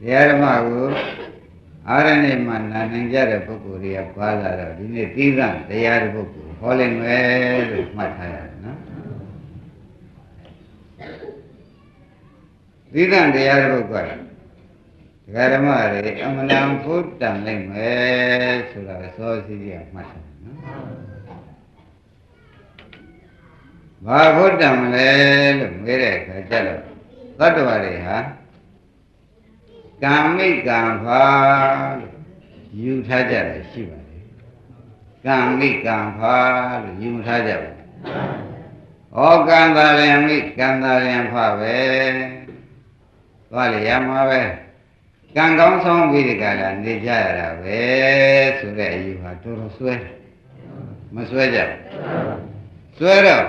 တရားဓမ္မကိုအာရဏိမှာနာနေကြတဲ့ပုဂ္ဂိုလ်တွေကပါလာတော့ဒီနေ့သီးသန့်တရားတစ်ပုဂ္ဂိုလ်ဟောလိမ့်မယ်လို့မှတ်ထားရတယ်နော်သီးသန့်တရားတစ်ပုဂ္ဂိုလ်ကဒကာဓမ္မတွေအမလံဖို့တန်လိုက်မယ်ဆိုတာသောစီးကြီးကမှတ်ထားတယ်နော်ဘာဖို့တန်မလဲလို့မေးတဲ့အခါကျတော့သတ္တဝါတွေဟာ ကံမိကံဖာလို့ယူထားကြတယ်ရှိပါတယ်ကံမိကံဖာလို့ယူထားကြပါဩကံသာလျံမိကံသာလျံဖပဲသွားလေရမှာပဲကံကောင်းဆောင်ပြီးဒီကလာနေကြရတာပဲဆိုတဲ့အယူဟာတော်တော်ဆွဲမဆွဲကြဘူးဆွဲတော့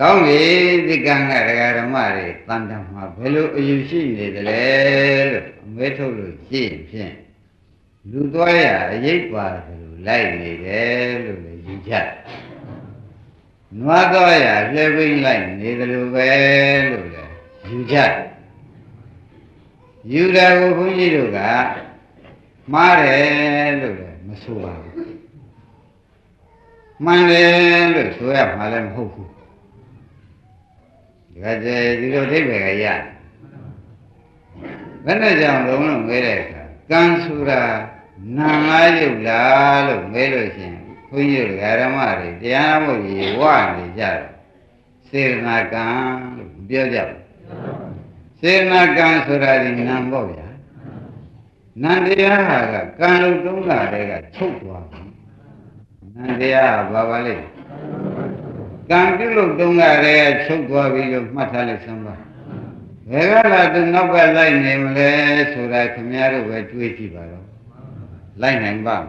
ကောင်းပြီဒီကံကဒကာဓမ္မတွေတန်တမှာဘယ်လိုအယူရှိနေသလဲလို့အမဲထုတ်လို့ကြည့်ဖြင့်လူသွားရအရေးပါတယ်လို့လိုက်နေတယ်လို့လည်းယူကြနွားသွားရလှဲပိမ့်လိုက်နေတယ်လို့ပဲလို့လည်းယူကြယူတယ်ကိုဘုန်းကြီးတို့ကမှားတယ်လို့လည်းမဆိုပါဘူးမှန်တယ်လို့ဆိုရမှာလည်းမဟုတ်ဘူး ဒီကတည်းဒီလိုအိဗေကရဘယ်နဲ့ကြောင့်လုံးလုံးမဲတဲ့အခါကံဆိုတာနာလားယုတ်လားလို့မဲလို့ရှိရင်ဘုန်းကြီးတို့ဓမ္မတွေတရားမို့ရေဝနေကြတယ်စေရနာကံလို့ပြောကြတယ်စေရနာကံဆိုတာဒီနာပေါ့ဗျာနန္တရားဟာကကံလို့တုံးတာတွေကထုတ်သွားတယ်နန္တရားကဘာပါလဲ ကံပြုလို့တုံးတာတွေကချုပ်သွားပြီလို့မှတ်ထားလိုက်စမ်းပါဘယ်ကလာသူနောက်ကလိုက်နေမလဲဆိုတာခင်ဗျားတို့ပဲတွေးကြည့်ပါတော့လိုက်နိုင်ပါ့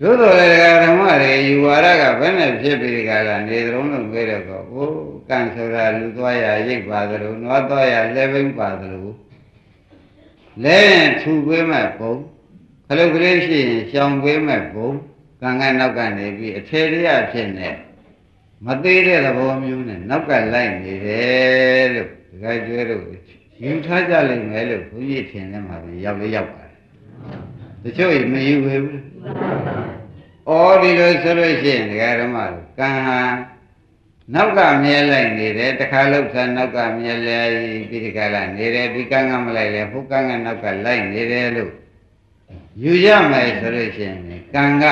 သို့တော်လည်းဓမ္မတွေယူဝါဒကဘယ်နဲ့ဖြစ်ပြီးကြလားနေတုံးလို့ပြောတော့ဟိုကံဆိုတာလူသွားရရိတ်ပါသလိုနွားသွားရလဲပိမ့်ပါသလိုလဲရင်ထူပေးမဲ့ပုံခလုတ်ကလေးရှိရင်ရှောင်ပေးမဲ့ပုံ ကံကနောက်ကနေပြီးအထေရရဖြစ်နေမသေးတဲ့သဘောမျိုးနဲ့နောက်ကလိုက်နေတယ်လို့ဒီကကျွဲတို့ယူထားကြလိမ့်မယ်လို့ဘုန်းကြီးထင်တယ်မှာပဲရောက်လေရောက်ပါတယ်တချို့မယူဘူးဩဒီလိုဆိုလို့ရှိရင်ဒကာဓမ္မတို့ကံဟာနောက်ကမြဲလိုက်နေတယ်တခါလောက်သာနောက်ကမြဲလဲပြီးဒီကလာနေတယ်ဒီကံကမလိုက်လဲဘုကံကနောက်ကလိုက်နေတယ်လို့ယူရမယ်ဆိုလို့ရှိရင်ကံက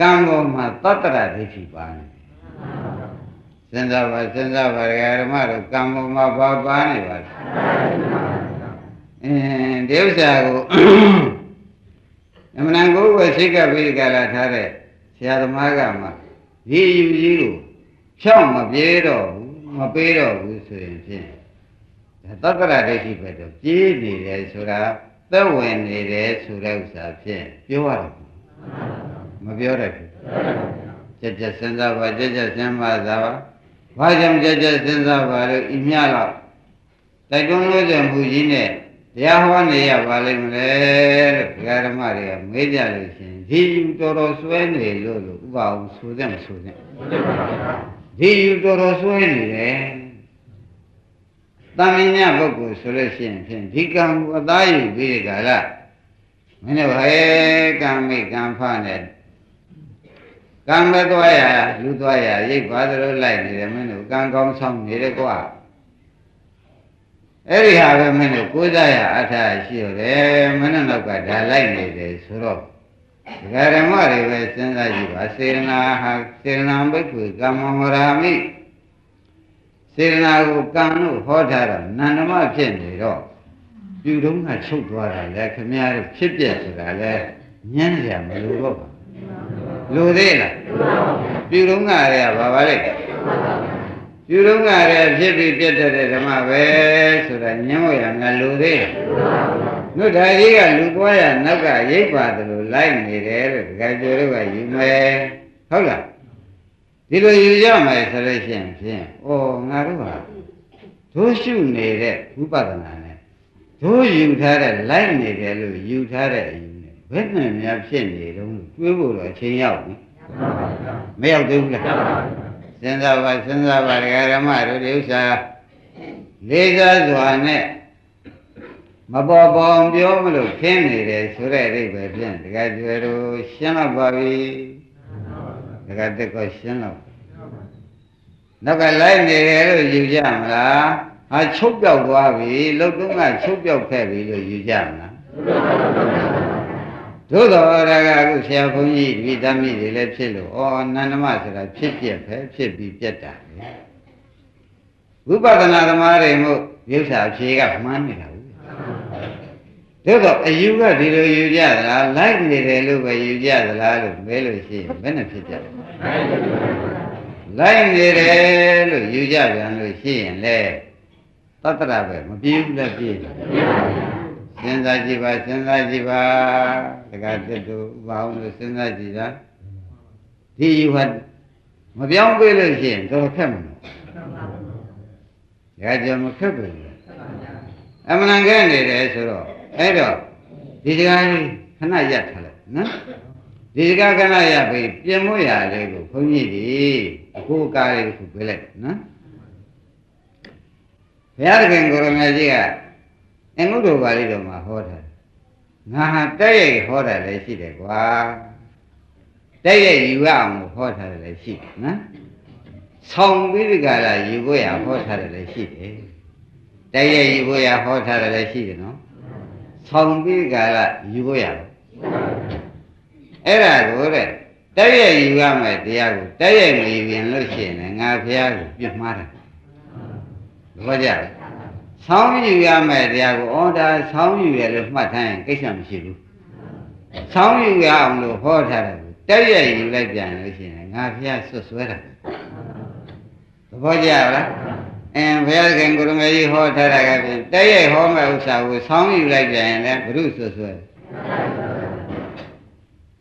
ကံပေါ်မှာသတ္တရဒိဋ္ဌိပါနေစဉ်းစားပါစဉ်းစားပါဒကာဓမ္မတို့ကံပေါ်မှာဘာပါနေပါလဲအင်းဒီဥစ္စာကိုအမှန်တန်ကိုယ်ပဲစိတ်ကပြီးကြလာထားတဲ့ဆရာသမားကမှဒီယူကြီးကိုဖြောင်းမပြေတော့ဘူးမပေးတော့ဘူးဆိုရင်ဖြင့်ဒါသတ္တရဒိဋ္ဌိပဲတော့ပြေးနေတယ်ဆိုတာသက်ဝင်နေတယ်ဆိုတဲ့ဥစ္စာဖြင့်ပြောရတယ် မပြောတတ်ဘူးကြက်ကြက်စဉ်းစားပါကြက်ကြက်စဉ်းပါသာပါဘာကြောင့်ကြက်ကြက်စဉ်းစားပါလို့ဤမြတော့တိုက်တွန်းလို့တဲ့မူကြီးနဲ့တရားဟောနေရပါလိမ့်မလဲလို့ဒကာဓမ္မတွေကမေးကြလို့ရှင်ဒီယူတော်တော်ဆွဲနေလို့လို့ဥပအောင်ဆိုတဲ့မဆိုတဲ့ဒီယူတော်တော်ဆွဲနေတယ်တမင်ညပုဂ္ဂိုလ်ဆိုလို့ရှိရင်ဖြင့်ဒီကံကိုအသားယူပြီးကြလားမင်းတို့ဟဲကံမိကံဖနဲ့ ကံပဲသွားရလူသွားရရိတ်ပါသလိုလိုက်နေတယ်မင်းတို့ကံကောင်းဆောင်နေတယ်ကွာအဲ့ဒီဟာပဲမင်းတို့ကိုးစားရအထာရှိရတယ်မင်းတို့နောက်ကဒါလိုက်နေတယ်ဆိုတော့ဒကာဓမ္မတွေပဲစဉ်းစားကြည့်ပါစေရနာဟာစေရနာဘိက္ခုကမ္မဝရာမိစေရနာကိုကံလို့ဟောထားတာနန္ဒမဖြစ်နေတော့ပြုတုံးကချုပ်သွားတာလေခမည်းတော်ဖြစ်ပြဆိုတာလေညံ့ကြမလို့တော့ပါ လူသေးလားပြုတုံးကလည်းဘာပါလဲပြုတုံးကလည်းဖြစ်ပြီးပြတ်တဲ့ဓမ္မပဲဆိုတာညံ့ဝရငါလူသေးလားနုဒါကြီးကလူသွားရနောက်ကရိပ်ပါတယ်လို့လိုက်နေတယ်လို့ဒကာကျော်တို့ကယူမယ်ဟုတ်လားဒီလိုယူရမယ်ဆိုလို့ရှိရင်ဖြင့်ဩငါတို့ဟာတို့ရှုနေတဲ့ဝိပဿနာနဲ့တို့ယူထားတဲ့လိုက်နေတယ်လို့ယူထားတဲ့အယူနဲ့ ဘယ်နဲ့များဖြစ်နေတုံးတွေးဖို့တော့အချိန်ရောက်ပြီမရောက်သေးဘူးလားစဉ်းစားပါစဉ်းစားပါဒကာဓမ္မတို့ဒီဥစ္စာလေးစားစွာနဲ့မပေါ်ပေါ်ပြောမလို့ခင်းနေတယ်ဆိုတဲ့အိဗယ်ဖြင့်တခါကျွယ်တို့ရှင်းတော့ပါပြီတခါတက်ကောရှင်းတော့နောက်ကလိုက်နေတယ်လို့ယူကြမလားဟာချုပ်ပြောက်သွားပြီလုတ်တုံးကချုပ်ပြောက်ခဲ့ပြီလို့ယူကြမလား သို့တော်ရကအခုဆရာဘုန်းကြီးဒီသမီးတွေလည်းဖြစ်လို့ဩနန္ဒမဆိုတာဖြစ်ပြက်ပဲဖြစ်ပြီးပြက်တာလေဝိပဿနာသမားတွေမို့ရုပ်စာဖြေကမှန်းနေတာဘူးသို့တော့အယူကဒီလိုယူကြသလားလိုက်နေတယ်လို့ပဲယူကြသလားလို့မဲလို့ရှိရင်ဘယ်နဲ့ဖြစ်ကြလဲလိုက်နေတယ်လို့ယူကြပြန်လို့ရှိရင်လေသတ္တရပဲမပြေဘူးလားပြေတယ် စဉ်းစားကြည့်ပါစဉ်းစားကြည့်ပါတခါတက်တူဘာအောင်လို့စဉ်းစားကြည့်တာဒီယူဟာမပြောင်းပေးလို့ရှိရင်တော်ခက်မှာဒါကြောင့်မခက်ဘူးအမှန်ကန်နေတယ်ဆိုတော့အဲ့တော့ဒီစကားလေးခဏရပ်ထားလိုက်နော်ဒီစကားခဏရပ်ပြီးပြင်မို့ရလေးကိုခွန်ကြီးဒီအခုကားလေးကိုပြလိုက်နော်ဘုရားသခင်ကိုရမကြီးက အင်္ဂုတ္တပါဠိတော်မှာဟောထားတယ်ငါဟာတက်ရိုက်ဟောတာလည်းရှိတယ်ကွာတက်ရိုက်ယူရအောင်ဟောထားတယ်လည်းရှိတယ်နော်ဆောင်ပြီးဒီကလာယူဖို့ရဟောထားတယ်လည်းရှိတယ်တက်ရိုက်ယူဖို့ရဟောထားတယ်လည်းရှိတယ်နော်ဆောင်ပြီးကလာယူဖို့ရတယ်အဲ့ဒါကိုတဲ့တက်ရိုက်ယူရမယ်တရားကိုတက်ရိုက်မယူရင်လို့ရှိရင်ငါဖះကိုပြစ်မှားတယ်ဘောကြ ဆောင်းယူရမယ်တရားကိုဩဒါဆောင်းယူရလို့မှတ်ထားရင်ကိစ္စမရှိဘူးဆောင်းယူရအောင်လို့ဟောထားတယ်တက်ရိုက်ယူလိုက်ပြန်လို့ရှိရင်ငါဖះဆွတ်ဆွဲတာသဘောကျလားအင်းဘုရားခင်ကိုရမေကြီးဟောထားတာကဖြင့်တည့်ရဲ့ဟောမဲ့ဥစ္စာကိုဆောင်းယူလိုက်ကြရင်လည်းဘုရုဆွဆွဲ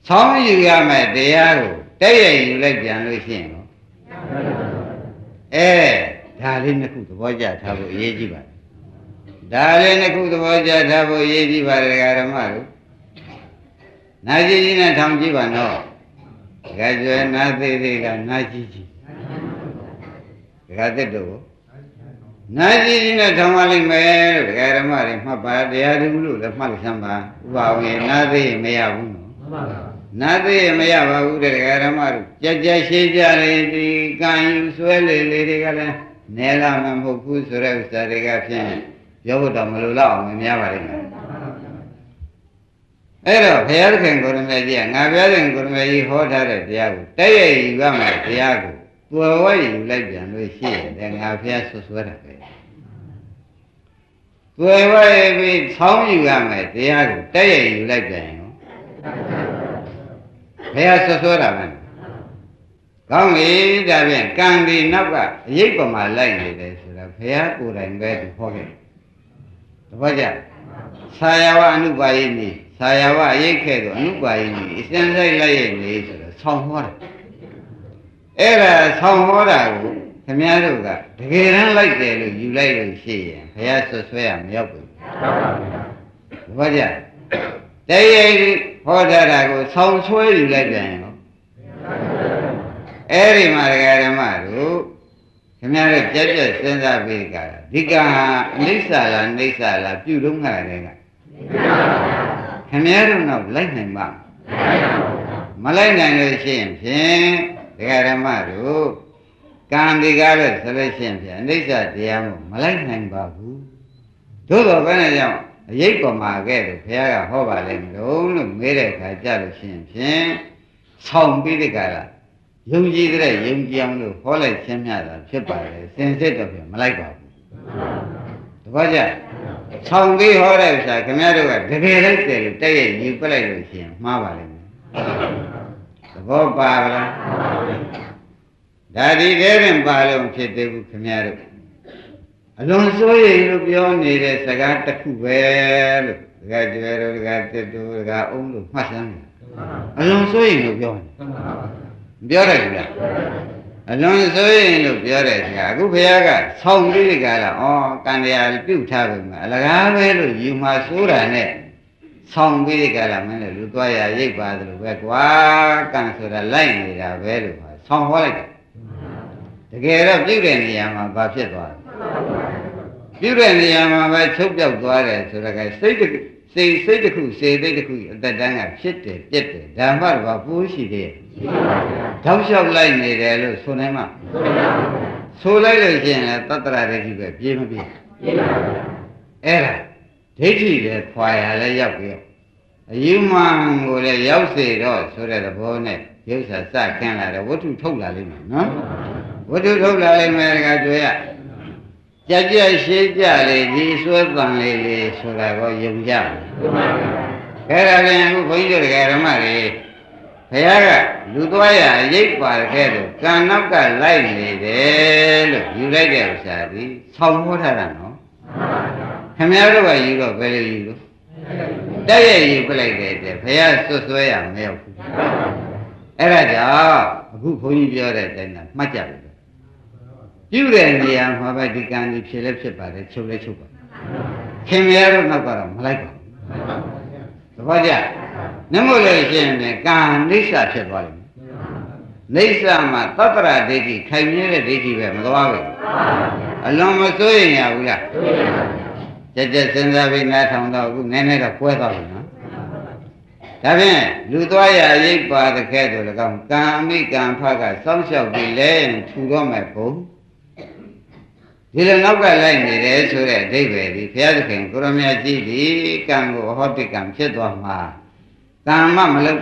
ဆောင်းယူရမယ်တရားကိုတည့်ရဲ့ယူလိုက်ပြန်လို့ရှိရင်တော့အဲဒါလေးနှစ်ခုသဘောကျထားဖို့အရေးကြီးပါတယ် ဒါလေးနှစ်ခုသဘောကျထားဖို့အရေးကြီးပါတယ်ဓမ္မတို့နာကြည့်ကြီးနဲ့ထောင်ကြည့်ပါတော့ဒကာကျွဲနာသေးသေးကနာကြည့်ကြည့်ဒကာသက်တို့နာကြည့်ကြီးနဲ့ထောင်ပါလိမ့်မယ်လို့ဒကာဓမ္မတွေမှတ်ပါတရားသူလို့လည်းမှတ်လို့ဆမ်းပါဥပါဝင်နာသေးရင်မရဘူးနော်မှန်ပါပါနာသေးရင်မရပါဘူးတဲ့ဒကာဓမ္မတို့ကြက်ကြက်ရှိကြလေဒီကံယူဆွဲလေလေတွေကလည်းနဲလာမှမဟုတ်ဘူးဆိုတဲ့ဥစ္စာတွေကဖြင့် ပြောဖို့တော့မလိုတော့အောင်မများပါလိမ့်မယ်အဲ့တော့ဘုရားသခင်ကိုရမေကြီးကငါဘုရားသခင်ကိုရမေကြီးဟောထားတဲ့တရားကိုတည့်ရယူရမယ်တရားကိုပွယ်ဝဲယူလိုက်ပြန်လို့ရှိရင်လည်းငါဘုရားဆွဆွဲတာပဲပွယ်ဝဲပြီးဆောင်းယူရမယ်တရားကိုတည့်ရယူလိုက်ပြန်ရောဘုရားဆွဆွဲတာပဲကောင်းပြီဒါဖြင့်ကံဒီနောက်ကအရေးပမာလိုက်နေတယ်ဆိုတာဘုရားကိုယ်တိုင်ပဲသူဟောခဲ့တယ် တပည့်ကြဆာယဝအနုပါယိနိဆာယဝရိတ်ခဲ့တော့အနုပါယိနိအစံဆိုင်လိုက်ရဲ့နေဆိုတော့ဆောင်းဟောတာအဲ့ဒါဆောင်းဟောတာကိုခင်ဗျားတို့ကတကယ်တမ်းလိုက်တယ်လို့ယူလိုက်လို့ရှိရင်ဘုရားဆွဆွဲရမရောက်ဘူးတပည့်ကြတရားဟောတာကိုဆောင်းဆွဲယူလိုက်ပြန်ရောအဲ့ဒီမှာဒကာဓမ္မတို့ ခင်ဗျားတို့ကြက်ကြက်စဉ်းစားပြီးကြတာဒီကံဟာအနိစ္စလားအိဋ္ဌလားပြုလုံးခါတယ်ကခင်ဗျားတို့တော့လိုက်နိုင်ပါမလိုက်နိုင်လို့ရှိရင်ဖြင့်ဒကာဓမ္မတို့ကံဒီကားလို့ဆိုလို့ရှိရင်ဖြင့်အနိစ္စတရားမို့မလိုက်နိုင်ပါဘူးသို့တော်ဘယ်နဲ့ကြောင့်အရေးပေါ်မှာခဲ့လို့ဘုရားကဟောပါလိမ့်မလို့လို့မေးတဲ့အခါကြလို့ရှိရင်ဖြင့်ဆောင်းပြီးတဲ့ကလား ယုံကြည်တဲ့ယုံကြည်အောင်လို့ဟောလိုက်ခြင်းမြတာဖြစ်ပါတယ်စင်စစ်တော့ပြန်မလိုက်ပါဘူးတပည့်ကြဆောင်းပြီးဟောတဲ့ဥစ္စာခင်ဗျားတို့ကတကယ်လိုက်တယ်လို့တက်ရဲ့ယူပလိုက်လို့ရှိရင်မှားပါလိမ့်မယ်သဘောပါဗလားဒါဒီတဲ့ရင်ပါလို့ဖြစ်သေးဘူးခင်ဗျားတို့အလွန်စိုးရိမ်လို့ပြောနေတဲ့စကားတစ်ခုပဲလို့ဒကာကျွဲတို့ဒကာတစ်တို့ဒကာအုံးတို့မှတ်စမ်းတယ်အလွန်စိုးရိမ်လို့ပြောတယ် ပြောတယ်ခင်ဗျာအလွန်ဆိုရင်လို့ပြောတဲ့ခင်ဗျာအခုဘုရားကဆောင်းပြီးဒီကလာဩကံတရားပြုတ်ထားပြီမှာအလကားပဲလို့ယူမှာစိုးတာနဲ့ဆောင်းပြီးဒီကလာမင်းလည်းလူသွားရရိပ်ပါတယ်လို့ပဲကွာကံဆိုတာလိုက်နေတာပဲလို့ဟာဆောင်းဟောလိုက်တယ်တကယ်တော့ပြုတ်တဲ့နေရာမှာဘာဖြစ်သွားလဲပြုတဲ့နေရာမှာပဲချုပ်ပြောက်သွားတယ်ဆိုတော့ကစိတ်တစ်ခုစိတ်စိတ်တစ်ခုစေသိတ်တစ်ခုအသက်တန်းကဖြစ်တယ်ပြက်တယ်ဓမ္မတော့ပိုးရှိသေးတယ် တောက်လျှောက်လိုက်နေတယ်လို့ဆိုနိုင်မှာဆိုလိုက်လို့ရှိရင်လည်းတတ္တရာဒိဋ္ဌိပဲပြေးမပြေးအဲ့ဒါဒိဋ္ဌိလည်းခွာရလည်းရောက်ပြီးအယူမှန်ကိုလည်းရောက်စေတော့ဆိုတဲ့သဘောနဲ့ရုပ်စာစခင်းလာတယ်ဝတ္ထုထုတ်လာလိမ့်မယ်နော်ဝတ္ထုထုတ်လာလိမ့်မယ်ကတွေ့ရကြကြရှင်းကြလေဒီစွဲတန်လေးလေးဆိုတာကိုယုံကြတယ်အဲ့ဒါလည်းအခုဘုန်းကြီးတို့ဓမ္မတွေဘု ရားကလူသွားရရိပ်ပါခဲ့လို့ကံနောက်ကလိုက်နေတယ်လို့ယူလိုက်တဲ့ဥစ္စာဒီဆောင်းဟောထားတာနော်ခင်ဗျားတို့ကယူတော့ဘယ်လိုယူလို့တက်ရဲ့ယူပလိုက်တယ်တဲ့ဘုရားစွတ်စွဲရမရောက်ဘူးအဲ့ဒါကြောင့်အခုဘုန်းကြီးပြောတဲ့အတိုင်းကမှတ်ကြတယ်ပြုတဲ့နေရာမှာပဲဒီကံကြီးဖြစ်လဲဖြစ်ပါတယ်ချုပ်လဲချုပ်ပါခင်ဗျားတို့နောက်ကတော့မလိုက်ပါဘူး သဘောကျနမို့လို့ရှိရင်လည်းကံနိစ္စဖြစ်သွားလိမ့်မယ်နိစ္စမှာသတ္တရဒိဋ္ဌိခိုင်မြဲတဲ့ဒိဋ္ဌိပဲမသွားဘူးအလွန်မစိုးရင်ရဘူးလားကြက်ကြက်စဉ်းစားပြီးနားထောင်တော့အခုနည်းနည်းတော့ကွဲသွားပြီနော်ဒါဖြင့်လူသွားရရိပ်ပါတဲ့ကဲ့သို့၎င်းကံအမိကံဖကစောင့်ရှောက်ပြီးလဲထူတော့မယ်ဘုံ ဒီလိုနောက်ကလိုက်နေတယ်ဆိုတဲ့အဓိပ္ပာယ်ဒီဘုရားသခင်ကိုရမကြီးဒီကံကိုဟောတိကံဖြစ်သွားမှာကံမမလုပ်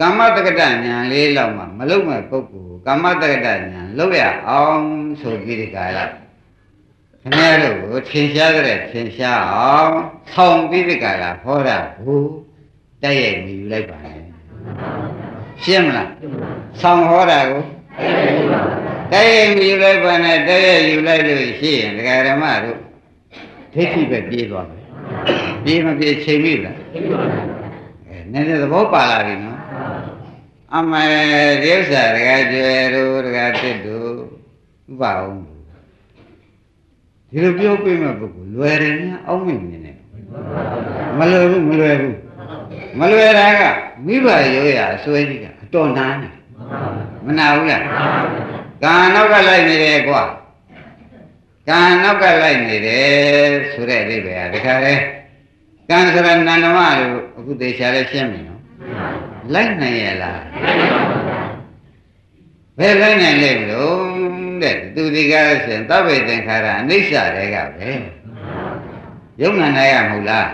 ကမ္မတက္ကတညာလေးလောက်မှမလုပ်မဲ့ပုဂ္ဂိုလ်ကမ္မတက္ကတညာလုပ်ရအောင်ဆိုပြီးဒီကလာခင်ဗျားတို့ကိုထင်ရှားတဲ့ထင်ရှားအောင်ဆောင်းပြီးဒီကလာဟောတာဘူးတိုက်ရိုက်မြည်ယူလိုက်ပါလေရှင်းမလားဆောင်းဟောတာကိုတိုက်ရိုက်မြည် ယူလိုက်ပါနဲ့တိုက်ရိုက်ယူလိုက်လို့ရှိရင်ဒကာဓမ္မတို့ဒိဋ္ဌိပဲပြေးသွားမယ်ပြေးမပြေးချိန်ပြီလားအဲနည်းနည်းသဘောပါလာပြီနော်အမေဒီဥစ္စာဒကာကျွယ်တို့ဒကာတစ်တို့ဥပအောင်ဒီလိုပြောပြမဲ့ပုဂ္ဂိုလ်လွယ်တယ်များအောက်မြင်နေတယ်မလွယ်ဘူးမလွယ်ဘူးမလွယ်တာကမိဘရိုးရအစွဲကြီးကအတော်နာနေမနာဘူးလား ကံနောက်ကလိုက်နေတယ်ကွာကံနောက်ကလိုက်နေတယ်ဆိုတဲ့အဓိပ္ပာယ်ကတခါလေကံဆိုတာနန္ဒမလို့အခုသေချာလေးရှင်းပြီနော်လိုက်နိုင်ရလားဘယ်လိုက်နိုင်လဲမလို့တဲ့သူဒီကားဆိုရင်သဗ္ဗေသင်္ခါရအနိစ္စတွေကပဲယုံနာနိုင်ရမဟုတ်လား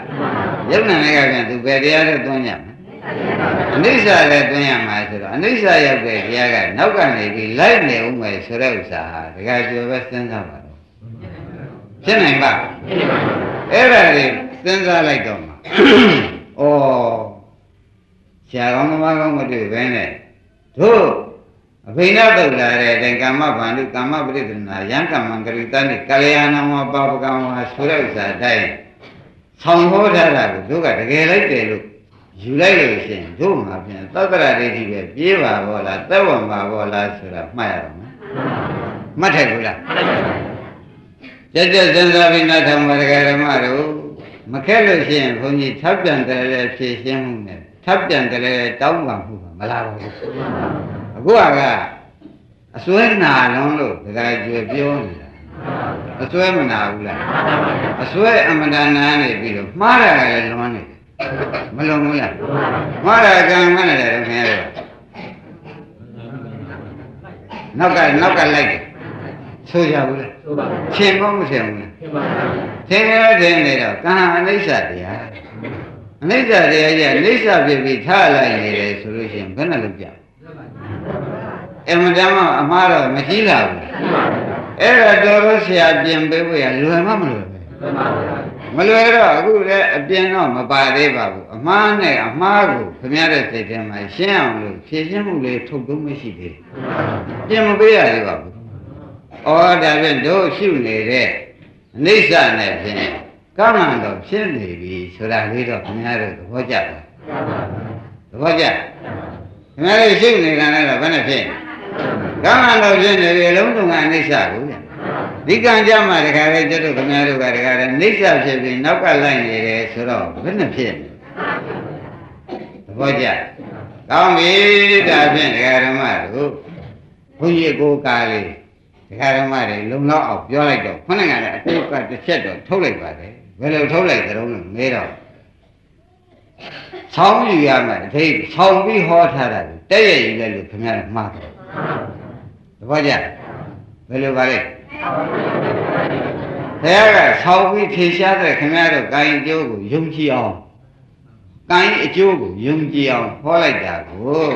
ယုံနာနိုင်ရပြန်သူဘယ်တရားတွေသွင်းကြမလဲ အနိစ္စလည်းသွင်းရမှာဆိုတော့အနိစ္စရောက်တဲ့တရားကနောက်ကနေပြီးလိုက်နေဦးမယ်ဆိုတဲ့ဥစ္စာဟာဒကာကျော်ပဲစဉ်းစားပါတော့ဖြစ်နိုင်ပါအဲ့ဒါတွေစဉ်းစားလိုက်တော့မှာဩဆရာကောင်းသမားကောင်းမတွေ့ဘဲနဲ့တို့အဘိနာတုတ်လာတဲ့အတိုင်းကာမဗန္ဓုကာမပရိဒနာယံကမ္မံကရိတနိကလျာဏဝပါပကံဝဆိုတဲ့ဥစ္စာတိုင်းဆောင်ဟောထားတာကိုတို့ကတကယ်လိုက်တယ်လို့ ယူလိုက်လို့ရှိရင်တို့မှာဖြင့်သတ္တရဒိဋ္ဌိပဲပြေးပါဘောလားသက်ဝင်ပါဘောလားဆိုတာမှတ်ရတော့မယ်မှတ်ထိုက်ဘူးလားကြက်ကြက်စဉ်းစားပြီးနောက်ထောင်ပါဒဂရမတို့မခက်လို့ရှိရင်ဘုန်းကြီးထပ်ပြန်တယ်လေဖြည့်ရှင်းမှုနဲ့ထပ်ပြန်တယ်လေတောင်းပန်မှုမလားပါဘူးအခုကအစွဲနာလုံးလို့ဒကာကျွေပြောနေတာအစွဲမနာဘူးလားအစွဲအမတန်နာနေပြီးတော့မှားတာလည်းလွန်နေတယ် မလွန်ဘူးလားမှားတာကံမနဲ့တယ်ခင်ဗျားတို့နောက်ကနောက်ကလိုက်တယ်ဆိုကြဘူးလားဆိုပါဘူးရှင်ကောမရှင်ဘူးလားရှင်ပါဘူးသင်ရတဲ့နေတော့ကံအနိစ္စတရားအနိစ္စတရားကြီးအနိစ္စဖြစ်ပြီးထားလိုက်နေတယ်ဆိုလို့ရှိရင်ဘယ်နဲ့လုပ်ကြအမှန်တမ်းအမှားတော့မရှိလာဘူးအဲ့ဒါတော်လို့ဆရာပြင်ပေးဖို့ရလွယ်မှမလွယ်ပဲ မလွယ်တော့အခုလည်းအပြင်တော့မပါသေးပါဘူးအမှားနဲ့အမှားကိုခင်ဗျားတဲ့စိတ်ထဲမှာရှင်းအောင်လို့ဖြည့်ရှင်းမှုလေးထုတ်လို့မရှိသေးဘူးပြင်မပေးရသေးပါဘူးဩဒါဖြင့်တို့ရှုနေတဲ့အနိစ္စနဲ့ဖြင့်ကမ္မံတော့ဖြစ်နေပြီဆိုတာလေးတော့ခင်ဗျားတို့သဘောကျလားသဘောကျခင်ဗျားတို့ရှုနေတာလည်းဘယ်နဲ့ဖြစ်ကမ္မံတော့ဖြစ်နေပြီအလုံးစုံကအနိစ္စကိုဗျ ဒီကံကြမှာတခါလေကျွတ်တို့ခင်ဗျားတို့ကတခါလေနိစ္စဖြစ်ပြီးနောက်ကလိုက်နေတယ်ဆိုတော့ဘယ်နဲ့ဖြစ်နေသဘောကျကောင်းပြီဒါဖြင့်ဒကာဓမ္မတို့ဘုန်းကြီးကိုကားလေးဒဒကာဓမ္မတွေလုံလောက်အောင်ပြောလိုက်တော့ခုနကလည်းအတိတ်ကတစ်ချက်တော့ထုတ်လိုက်ပါတယ်ဘယ်လိုထုတ်လိုက်ကြတော့လို့မေးတော့ဆောင်းယူရမယ်အထိတ်ဆောင်းပြီးဟောထားတာကိုတဲ့ရည်ယူလိုက်လို့ခင်ဗျားကမှားတယ်တပည့်ကြဘယ်လိုပါလဲ ဘုရားကဆောင်းပြီးဖြေရှားတဲ့ခင်ဗျားတို့ကိုင်ကျိုးကိုယုံကြည်အောင်ကိုင်အကျိုးကိုယုံကြည်အောင်ဟောလိုက်တာကို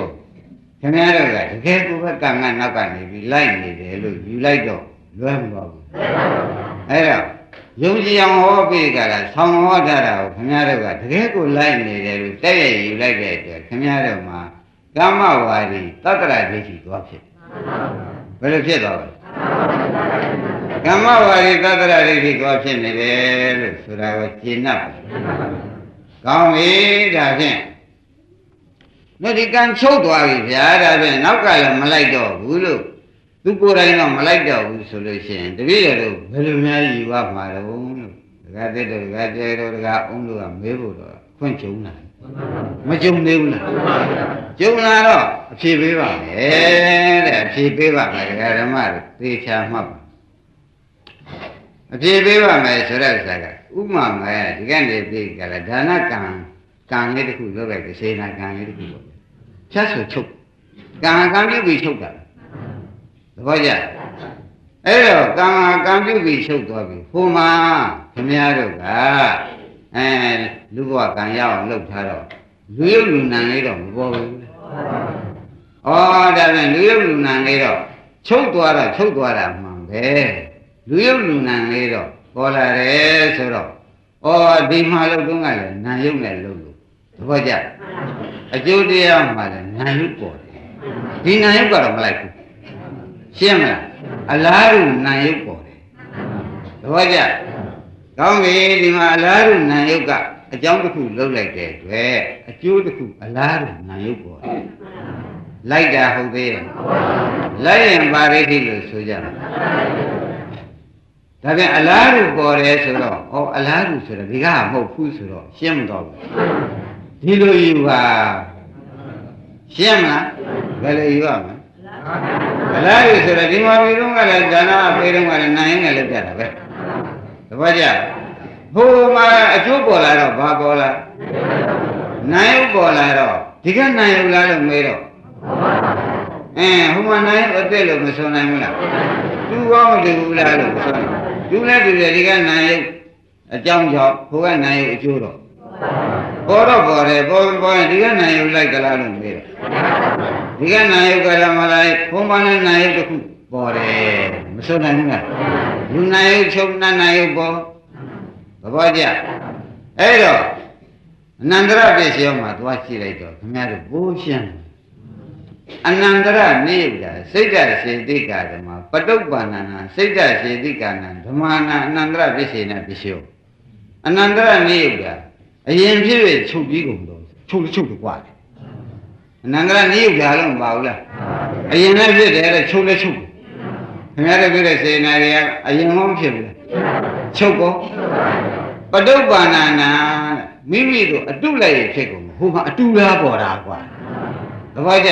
ခင်ဗျားတို့ကတကယ်ကိုပဲကံကနောက်ကနေပြီးလိုက်နေတယ်လို့ယူလိုက်တော့လွဲမသွားဘူးအဲ့တော့ယုံကြည်အောင်ဟောပြီးကြတာဆောင်းဟောထားတာကိုခင်ဗျားတို့ကတကယ်ကိုလိုက်နေတယ်လို့တဲ့ရည်ယူလိုက်တဲ့အတွက်ခင်ဗျားတို့မှာကမ္မဝါဒီတတ္တရဒိဋ္ဌိသွားဖြစ်ဘယ်လိုဖြစ်သွားလဲ ကမ္မဝါဒီတတ္တရဒိဋ္ဌိသွားဖြစ်နေတယ်လို့ဆိုတာကိုရှင်း납ကောင်းပြီဒါဖြင့်တို့ဒီကံချုပ်သွားပြီဗျာဒါဖြင့်နောက်ကလည်းမလိုက်တော့ဘူးလို့သူကိုယ်တိုင်တော့မလိုက်တော့ဘူးဆိုလို့ရှိရင်တပည့်တော်တို့ဘယ်လိုများယူပါမှာတော့လို့ဒကာတဲ့တို့ဒကာကျဲတို့ဒကာအုံးတို့ကမေးဖို့တော့ခွင့်ကြုံလာမကြုံသေးဘူးလားကြုံလာတော့အဖြေပေးပါမယ်တဲ့အဖြေပေးပါမယ်ဒကာဓမ္မတို့သေချာမှတ်ပါ အဖြေပေးပါမယ်ဆိုတဲ့ဥစ္စာကဥမာမယ်ဒီကနေ့ပြီးကြလားဒါနကံကံလေးတစ်ခုလုပ်လိုက်စေနာကံလေးတစ်ခုပေါ့ဖြတ်ဆိုချုပ်ကံကံပြုပြီးချုပ်တာသဘောကျအဲ့တော့ကံကံပြုပြီးချုပ်သွားပြီဟိုမှာခင်ဗျားတို့ကအဲလူဘဝကံရအောင်လုပ်ထားတော့လူရုပ်လူနံလေးတော့မပေါ်ဘူးဩဒါပြန်လူရုပ်လူနံလေးတော့ချုပ်သွားတာချုပ်သွားတာမှန်ပဲ လူရုပ်လူနံလေးတော့ပေါ်လာတယ်ဆိုတော့ဩဒီမှာလို့တုန်းကလည်းနာယုတ်နဲ့လုပ်လို့သဘောကျအကျိုးတရားမှာလည်းနာယုတ်ပေါ်တယ်ဒီနာယုတ်ကတော့မလိုက်ဘူးရှင်းမလားအလားတူနာယုတ်ပေါ်တယ်သဘောကျကောင်းပြီဒီမှာအလားတူနာယုတ်ကအကြောင်းတစ်ခုလှုပ်လိုက်တဲ့အတွက်အကျိုးတစ်ခုအလားတူနာယုတ်ပေါ်တယ်လိုက်တာဟုတ်သေးရဲ့လိုက်ရင်ပါရိတိလို့ဆိုကြတယ် ဒါပြန်အလားတူပေါ်တယ်ဆိုတော့ဩအလားတူဆိုတော့ဒီကမဟုတ်ဘူးဆိုတော့ရှင်းမတော့ဘူးဒီလိုယူပါရှင်းမလားဘယ်လိုယူရမလဲအလားတူဆိုတော့ဒီမှာပြီးတော့ကလည်းဒါနအပေးတော့ကလည်းနိုင်ရင်လည်းပြတာပဲတပည့်ကြဟိုမှာအကျိုးပေါ်လာတော့ဘာပေါ်လာနိုင်ဥပေါ်လာတော့ဒီကနိုင်ဥလားလို့မေးတော့အဲဟိုမှာနိုင်ဥအသက်လို့မဆိုနိုင်ဘူးလားသူကောင်းတယ်ဘူးလားလို့ဆိုတယ် သူလည်းတူတယ်ဒီကနိုင်ဥအကြောင်းကြောင့်ဟိုကနိုင်ဥအကျိုးတော့ပေါ်တော့ပေါ်တယ်ပေါ်ပေါ်ရင်ဒီကနိုင်ဥလိုက်ကြလားလို့မေးတော့ဒီကနိုင်ဥကလည်းမလိုက်ဘုံပါနဲ့နိုင်ဥတစ်ခုပေါ်တယ်မဆိုနိုင်ဘူးလားလူနိုင်ဥချုပ်နာနိုင်ဥပေါ်သဘောကျအဲ့တော့အနန္တရပစ္စယောမှာသွားကြည့်လိုက်တော့ခင်ဗျားတို့ဘိုးရှင်း အနန္တရနိယတာစိတ်တစေတိကာဓမ္မပတုပ္ပန္နနာစိတ်တစေတိကာနံဓမ္မနာအနန္တရပစ္စေနပစ္စယောအနန္တရနိယတာအရင်ဖြစ်၍ချုပ်ပြီးကုန်တော့ချုပ်လို့ချုပ်လို့ကွာတယ်အနန္တရနိယတာလည်းမပါဘူးလားအရင်လည်းဖြစ်တယ်လေချုပ်လည်းချုပ်ခင်ဗျားတို့ပြတဲ့စေနာတွေကအရင်ကောဖြစ်ဘူးလားချုပ်ကောပတုပ္ပန္နနာမိမိတို့အတုလိုက်ဖြစ်ကုန်ဟိုမှာအတူလားပေါ်တာကွာ သဘောကျ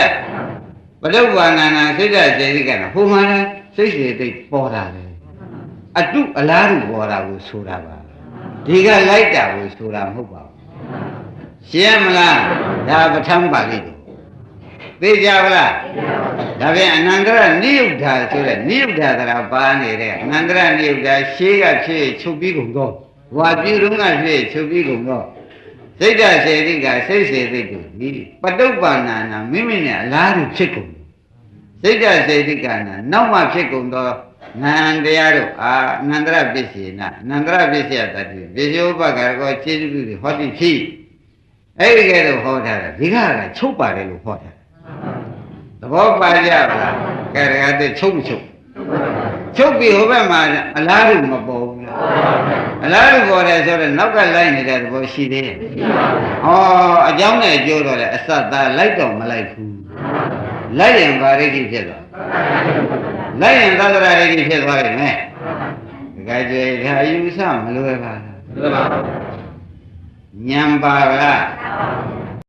ပတုပ္ပန္နနာစိတ်ဓာတ်စေတိကနာဟိုမှာလည်းစိတ်စေတိပေါ်တာလေအတုအလားတူပေါ်တာကိုဆိုတာပါဒီကလိုက်တာကိုဆိုတာမဟုတ်ပါဘူးရှင်းမလားဒါပဋ္ဌာန်းပါဠိတော်သိကြပါလားဒါပြန်အနန္တရနိယုဒ္ဓဆိုတဲ့နိယုဒ္ဓကရာပါနေတဲ့အနန္တရနိယုဒ္ဓရှေးကဖြစ်ချုပ်ပြီးကုန်တော့ဝါပြုတုံးကဖြစ်ချုပ်ပြီးကုန်တော့ စိတ်ဓာတ်စေတိကစိတ်စေတိတို့ဒီပတုပ္ပန္နာနာမိမိနဲ့အလားတူဖြစ်ကုန်စိတ်ဓာတ်စေတိကနာနောက်မှဖြစ်ကုန်တော့နန္တရားတို့အာအနန္တရပစ္စေနအနန္တရပစ္စယတတိပစ္စယောပကရကောခြေတုတွေဟောတိဖြစ်အဲ့ဒီကဲတော့ဟောထားတာဒီကကချုပ်ပါတယ်လို့ဟောထားသဘောပါကြပါလားကဲဒါကတည်းချုပ်မချုပ်ချုပ်ပြီးဟိုဘက်မှာအလားတူမပေါ်ဘူးလား အလားတူပေါ်တယ်ဆိုတော့နောက်ကလိုက်နေတဲ့သဘောရှိသေးရဲ့ဟောအကြောင်းနဲ့အကျိုးတော့လေအစသားလိုက်တော့မလိုက်ဘူးလိုက်ရင်ဗာရိတိဖြစ်သွားလိုက်ရင်သတ္တရာရိတိဖြစ်သွားပြီမဲ့ဒကာကျေဒါယူဆမလွယ်ပါလားလွယ်ပါဘူးညံပါလား